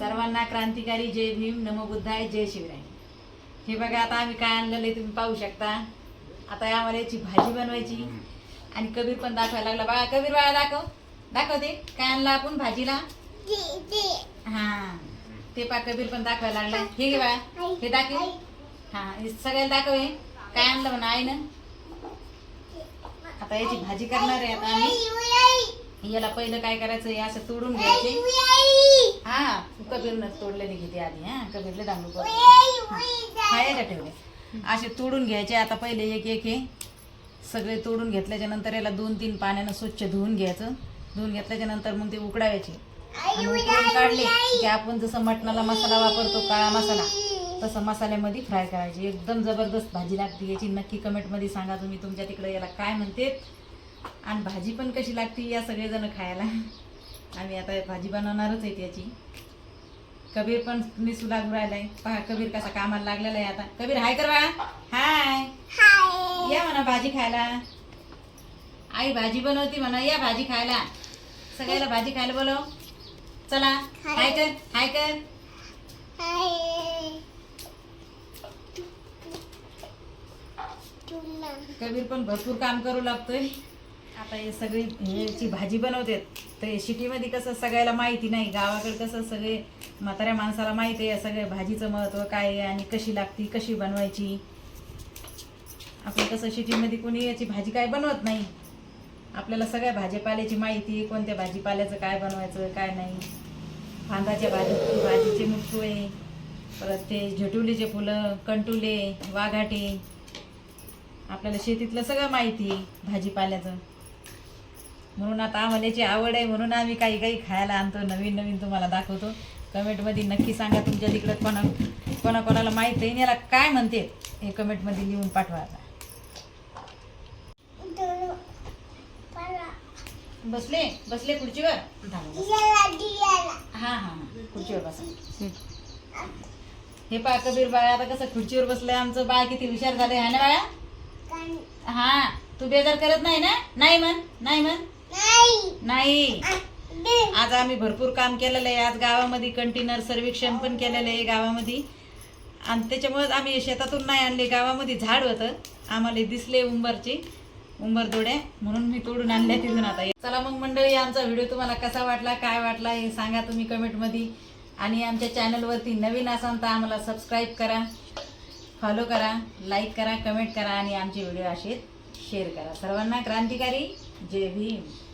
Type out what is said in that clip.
सर्वांना क्रांतिकारी जय भीम नमो बुद्धाय जय शिवराय. हे बघा आता आम्ही काय आणलेलं आहे तुम्ही पाहू शकता. आता आम्हाला याची भाजी बनवायची. आणि कबीर पण दाखवायला लागला. बाळा कबीर बाळा दाखव. दाखव ते. काय आणलं आपण भाजीला? हा. ते पा कबीर पण दाखवायला लागला. हे घे बाळा. हे दाखव. हा हे सगळ्याला दाखव हे. काय आणलं म्हणा ना आता याची भाजी करणार आहे आता आम्ही. याला पहिलं काय करायचं? हे असं तोडून घ्यायचे. हा कबीरनं तोडलेले घेते आधी हा कबीरले दांडू खायला ठेवले. असे तोडून घ्यायचे आता पहिले एक एक हे. सगळे तोडून घेतल्याच्या नंतर याला दोन तीन पाण्यानं स्वच्छ धुवून घ्यायचं. धुवून घेतल्याच्या नंतर मग ते उकळून काढले की आपण जसं मटणाला मसाला वापरतो काळा मसाला तसं मसाल्यामध्ये फ्राय करायचे. एकदम जबरदस्त भाजी लागते याची. नक्की कमेंटमध्ये सांगा तुम्ही तुमच्या तिकडे याला काय म्हणते. आणि भाजी पण कशी लागते या सगळेजण खायला. आम्ही आता भाजी बनवणारच आहे याची. कबीर पण निसू लागू राहिलाय. पहा कबीर कसा कामाला लागलेला आहे आता. कबीर हाय कर बाळा. हाय. या म्हणा भाजी खायला. आई भाजी बनवती म्हणा या भाजी खायला. सगळ्याला भाजी खायला बोलव. चला हाय. कर हाय कर. कबीर पण भरपूर काम करू लागतोय. आता हे सगळी ह्याची भाजी बनवते तर सिटीमध्ये कसं सगळ्याला माहिती नाही गावाकडे कसं सगळे म्हाताऱ्या माणसाला माहिती आहे सगळ्या भाजीचं महत्त्व काय आहे आणि कशी लागती कशी बनवायची. आपण कसं सिटीमध्ये कोणी याची भाजी काय बनवत नाही. आपल्याला सगळ्या भाजीपाल्याची माहिती कोणत्या भाजीपाल्याचं काय बनवायचं काय नाही. फांदाच्या भाजी भाजीचे मुटकुळे परत ते झटुलीचे फुलं कंटुले वाघाटे. आपल्याला शेतीतलं सगळं माहिती आहे भाजीपाल्याचं. म्हणून आता आम्हाला याची आवड आहे म्हणून आम्ही काही काही खायला आणतो नवीन नवीन तुम्हाला दाखवतो. कमेंटमध्ये नक्की सांगा तुमच्या तिकडं कोणा कोणाकोणाला माहीत आहे. याला काय म्हणते हे कमेंटमध्ये लिहून पाठवा आता. बसले? बसले खुर्चीवर? हा हा खुर्चीवर बसा. हे पा कबीर बाळा आता कसं खुर्चीवर बसलंय आमचं. बाळ किती हुशार झालंय हा ना बाळा? हा. तू बेजार करत नाही ना? नाही म्हण नाही म्हण. नाही. आज आम्ही भरपूर काम केलेलं आहे. आज गावामध्ये कंटेनर सर्वेक्षण पण केलेलं आहे गावामध्ये. आणि त्याच्यामुळेच आम्ही शेतातून नाही आणले. गावामध्ये झाड होतं. आम्हाला दिसले उंबरचे उंबर दोड्या म्हणून मी तोडून आणल्या तिथून आता. चला मग मंडळी आमचा व्हिडिओ तुम्हाला कसा वाटला काय वाटला हे सांगा तुम्ही कमेंटमध्ये. आणि आमच्या चॅनलवरती नवीन असाल तर आम्हाला सबस्क्राईब करा फॉलो करा लाईक करा कमेंट करा आणि आमचे व्हिडिओ असे शेअर करा. सर्वांना क्रांतिकारी जय भीम.